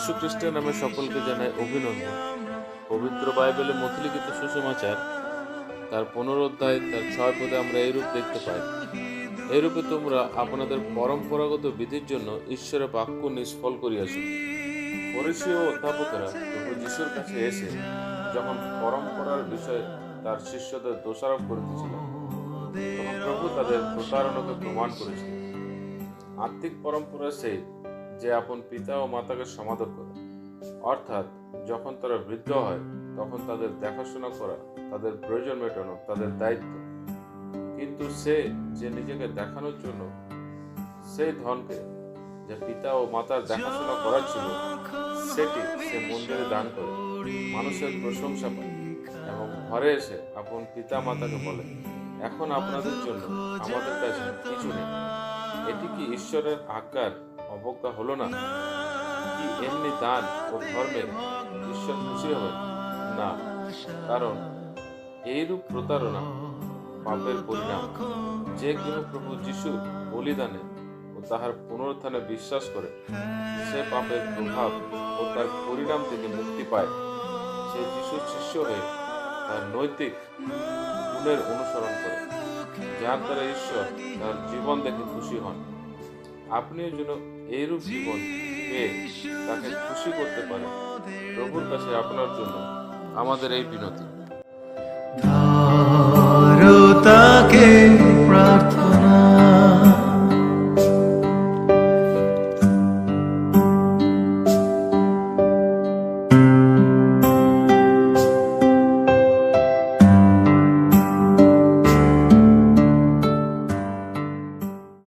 যীশু খ্রিস্টের নামে সকলকে জানাই অভিনন্দন। পবিত্র বাইবেলে মথিলিখিত সুসমাচার, তার পনেরো অধ্যায়, তার ছয় পদে আমরা এইরূপ দেখতে পাই। এইরূপে তোমরা আপনাদের পরম্পরাগত বিধির জন্য ঈশ্বরের বাক্য নিষ্ফল করিয়াছ। পরিচয় ও অধ্যাপকেরা প্রভু যিশুর কাছে এসে যখন পরম্পরার বিষয়ে তার শিষ্যদের দোষারোপ করিতেছিল, তখন প্রভু তাদের প্রতারণাকে প্রমাণ করেছিলেন। আত্মিক পরম্পরা সেই যে আপন পিতা ও মাতাকে সমাদর করে। অর্থাৎ যখন তারা বৃদ্ধ হয়, তখন তাদের দেখাশোনা করা, তাদের প্রয়োজন মেটানো, তাদের দায়িত্ব। কিন্তু সে যে নিজেকে দেখানোর জন্য সেই ধনকে যে পিতা ও মাতার দেখাশোনা করার ছিল সেটি সে মন্দিরে দান করে। মানুষের প্রশংসা পায় এবং ঘরে এসে আপন পিতা মাতাকে বলে, এখন আপনাদের জন্য আমাদের কাছে কিছু নেই। এটি কি ঈশ্বরের আজ্ঞার অবজ্ঞা হলো না, কি এমনি দান ও ধর্মে ঈশ্বর খুশি হবে না, কারণ এইরূপ প্রতারণা, পাপের পরিণাম, যে কেহ প্রভু যিশু বলিদানে ও তাহার পুনরুত্থানে বিশ্বাস করে, সে পাপের প্রভাব ও তার পরিণাম থেকে মুক্তি পায়। সে যিশুর শিষ্য হয়ে তার নৈতিক গুণের অনুসরণ করে, যার দ্বারা ঈশ্বর তার জীবন দেখে খুশি হন। আপনিও যেন এইরূপ জীবন পেয়ে তাকে খুশি করতে পারে। প্রভুর কাছে আপনার জন্য আমাদের এই বিনতি।